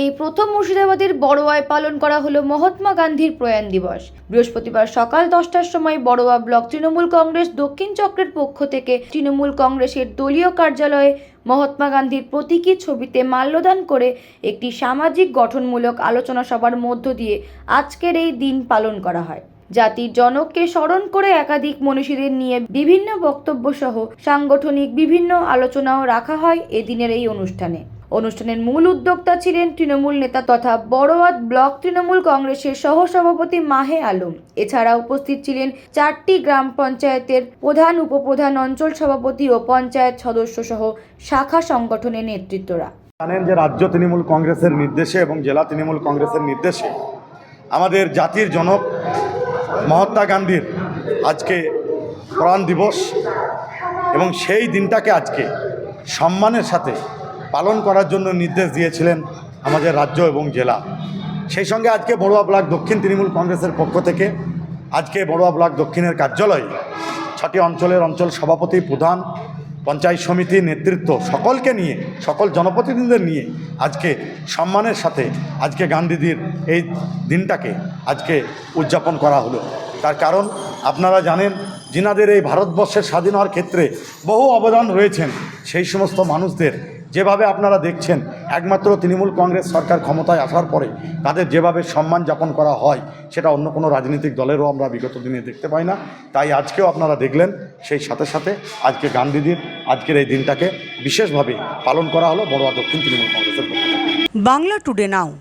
এই প্রথম মুর্শিদাবাদের বড়োয়ায় পালন করা হলো মহাত্মা গান্ধীর প্রয়াণ দিবস। বৃহস্পতিবার সকাল দশটার সময় বড়োয়া ব্লক তৃণমূল কংগ্রেস দক্ষিণ চক্রের পক্ষ থেকে তৃণমূল কংগ্রেসের দলীয় কার্যালয়ে মহাত্মা গান্ধীর প্রতীকী ছবিতে মাল্যদান করে একটি সামাজিক গঠনমূলক আলোচনা সভার মধ্য দিয়ে আজকের এই দিন পালন করা হয়। জাতির জনককে স্মরণ করে একাধিক মনীষীদের নিয়ে বিভিন্ন বক্তব্য সহ সাংগঠনিক বিভিন্ন আলোচনাও রাখা হয় এদিনের এই অনুষ্ঠানে। অনুষ্ঠানের মূল উদ্যোক্তা ছিলেন তৃণমূল নেতা তথা বড়োয়াদ ব্লক তৃণমূল কংগ্রেসের সহসভাপতি মাহে আলম। এছাড়া উপস্থিত ছিলেন চারটি গ্রাম পঞ্চায়েতের প্রধান, উপপ্রধান, অঞ্চল সভাপতি ও পঞ্চায়েত সদস্য সহ শাখা সংগঠনের নেতৃত্বরা। জানেন যে রাজ্য তৃণমূল কংগ্রেসের নির্দেশে এবং জেলা তৃণমূল কংগ্রেসের নির্দেশে আমাদের জাতির জনক মহাত্মা গান্ধীর আজকে প্রাণ দিবস এবং সেই দিনটাকে আজকে সম্মানের সাথে পালন করার জন্য নির্দেশ দিয়েছিলেন আমাদের রাজ্য এবং জেলা। সেই সঙ্গে আজকে বড়ুয়া ব্লক দক্ষিণ তৃণমূল কংগ্রেসের পক্ষ থেকে আজকে বড়ুয়া ব্লক দক্ষিণের কার্যালয়ে ছটি অঞ্চলের অঞ্চল সভাপতি, প্রধান, পঞ্চায়েত সমিতি নেতৃত্ব সকলকে নিয়ে, সকল জনপ্রতিনিধিদের নিয়ে আজকে সম্মানের সাথে আজকে গান্ধীজির এই দিনটাকে আজকে উদযাপন করা হলো। তার কারণ আপনারা জানেন, যিনাদের এই ভারতবর্ষের স্বাধীন হওয়ার ক্ষেত্রে বহু অবদান রয়েছেন, সেই সমস্ত মানুষদের যেভাবে আপনারা দেখছেন, একমাত্র তৃণমূল কংগ্রেস সরকার ক্ষমতায় আসার পরে তাদের যেভাবে সম্মান যাপন করা হয়, সেটা অন্য কোনো রাজনৈতিক দলেরও আমরা বিগত দিনে দেখতে পাই না। তাই আজকেও আপনারা দেখলেন, সেই সাথে সাথে আজকে গান্ধীজির, আজকের এই দিনটাকে বিশেষভাবে পালন করা হলো বড়োয়া দক্ষিণ তৃণমূল কংগ্রেসের বাংলা টুডে নাও।